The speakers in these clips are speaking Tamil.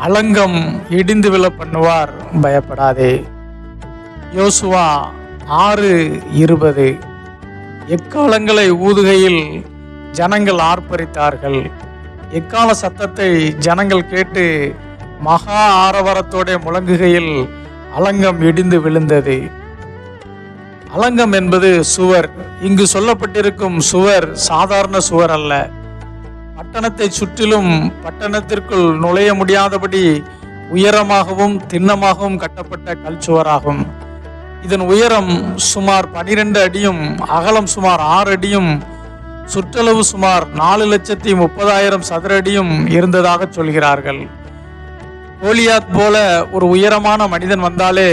அலங்கம் இடிந்து விழ பண்ணுவார். பயப்படாதே. யோசுவா ஆறு இருபது. எக்காலங்களை ஊதுகையில் ஜனங்கள் ஆர்ப்பரித்தார்கள். எக்கால சத்தத்தை ஜனங்கள் கேட்டு மகா ஆரவரத்தோட முழங்குகையில் அலங்கம் இடிந்து விழுந்தது. அலங்கம் என்பது சுவர். இங்கு சொல்லப்பட்டிருக்கும் சுவர் சாதாரண சுவர் அல்ல. பட்டணத்தை சுற்றிலும் பட்டணத்திற்குள் நுழைய முடியாதபடி உயரமாகவும் திண்ணமாகவும் கட்டப்பட்ட கல்ச்சுவராகும் இதன் உயரம் சுமார் பனிரெண்டு அடியும் அகலம் சுமார் ஆறு அடியும் சுற்றளவு சுமார் நாலு லட்சத்தி முப்பதாயிரம் சதுர அடியும் இருந்ததாக சொல்கிறார்கள். கோலியாத் போல ஒரு உயரமான மனிதன் வந்தாலே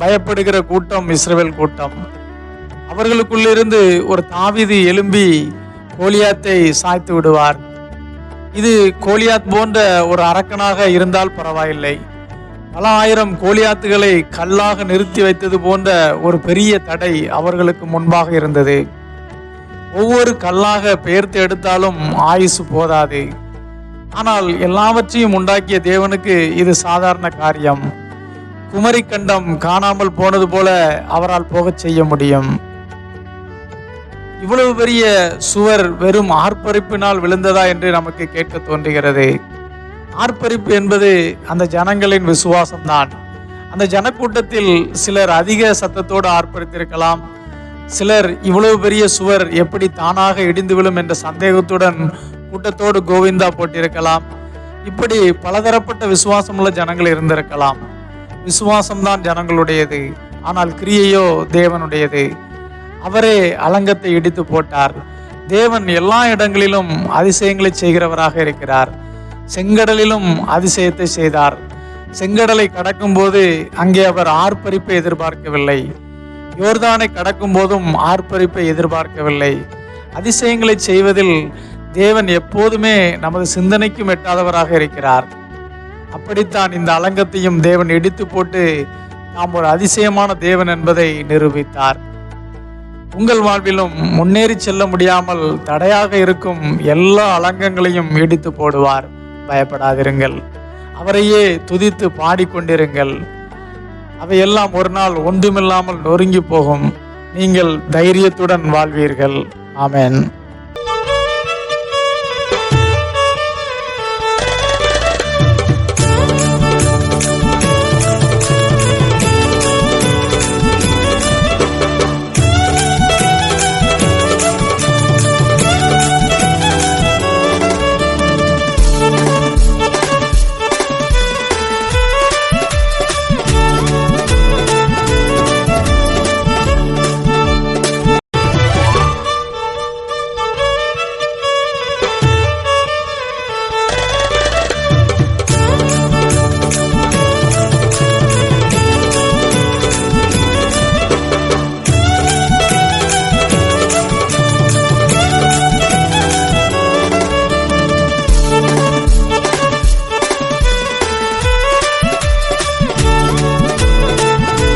பயப்படுகிற கூட்டம் இஸ்ரேல் கூட்டம். அவர்களுக்குள்ளிருந்து ஒரு தாவிதி எழும்பி கோலியாத்தை சாய்த்து விடுவார். இது கோலியாத் போன்ற ஒரு அரக்கனாக இருந்தால் பரவாயில்லை. பல ஆயிரம் கோலியாத்துகளை கல்லாக நிறுத்தி வைத்தது போன்ற ஒரு பெரிய தடை அவர்களுக்கு முன்பாக இருந்தது. ஒவ்வொரு கல்லாக பெயர்த்து எடுத்தாலும் ஆயுசு போதாது. ஆனால் எல்லாவற்றையும் உண்டாக்கிய தேவனுக்கு இது சாதாரண காரியம். குமரிக்கண்டம் காணாமல் போனது போல அவரால் போகச் செய்ய முடியும். இவ்வளவு பெரிய சுவர் வெறும் ஆர்ப்பரிப்பினால் விழுந்ததா என்று நமக்கு கேட்க தோன்றுகிறது. ஆர்ப்பரிப்பு என்பது அந்த ஜனங்களின் விசுவாசம்தான். அந்த ஜனக்கூட்டத்தில் சிலர் அதிக சத்தத்தோடு ஆர்ப்பரித்திருக்கலாம். சிலர் இவ்வளவு பெரிய சுவர் எப்படி தானாக இடிந்து விழும் என்ற சந்தேகத்துடன் கூட்டத்தோடு கோவிந்தா போட்டிருக்கலாம். இப்படி பலதரப்பட்ட விசுவாசமுள்ள ஜனங்கள் இருந்திருக்கலாம். விசுவாசம்தான் ஜனங்களுடையது. ஆனால் கிரியையோ தேவனுடையது. அவரே அலங்கத்தை இடித்து போட்டார். தேவன் எல்லா இடங்களிலும் அதிசயங்களை செய்கிறவராக இருக்கிறார். செங்கடலிலும் அதிசயத்தை செய்தார். செங்கடலை கடக்கும்போது அங்கே அவர் ஆர்ப்பரிப்பை எதிர்பார்க்கவில்லை. யோர்தானை கடக்கும் போதும் ஆர்ப்பரிப்பை எதிர்பார்க்கவில்லை. அதிசயங்களை செய்வதில் தேவன் எப்போதுமே நமது சிந்தனைக்கும் எட்டாதவராக இருக்கிறார். அப்படித்தான் இந்த அலங்கத்தையும் தேவன் இடித்து போட்டு நாம் ஒரு அதிசயமான தேவன் என்பதை நிரூபித்தார். உங்கள் வாழ்விலும் முன்னேறி செல்ல முடியாமல் தடையாக இருக்கும் எல்லா அலங்கங்களையும் இடித்து போடுவார். பயப்படாதிருங்கள். அவரையே துதித்து பாடிக்கொண்டிருங்கள். அவையெல்லாம் ஒரு நாள் ஒன்றுமில்லாமல் நொறுங்கி போகும். நீங்கள் தைரியத்துடன் வாழ்வீர்கள். ஆமேன்.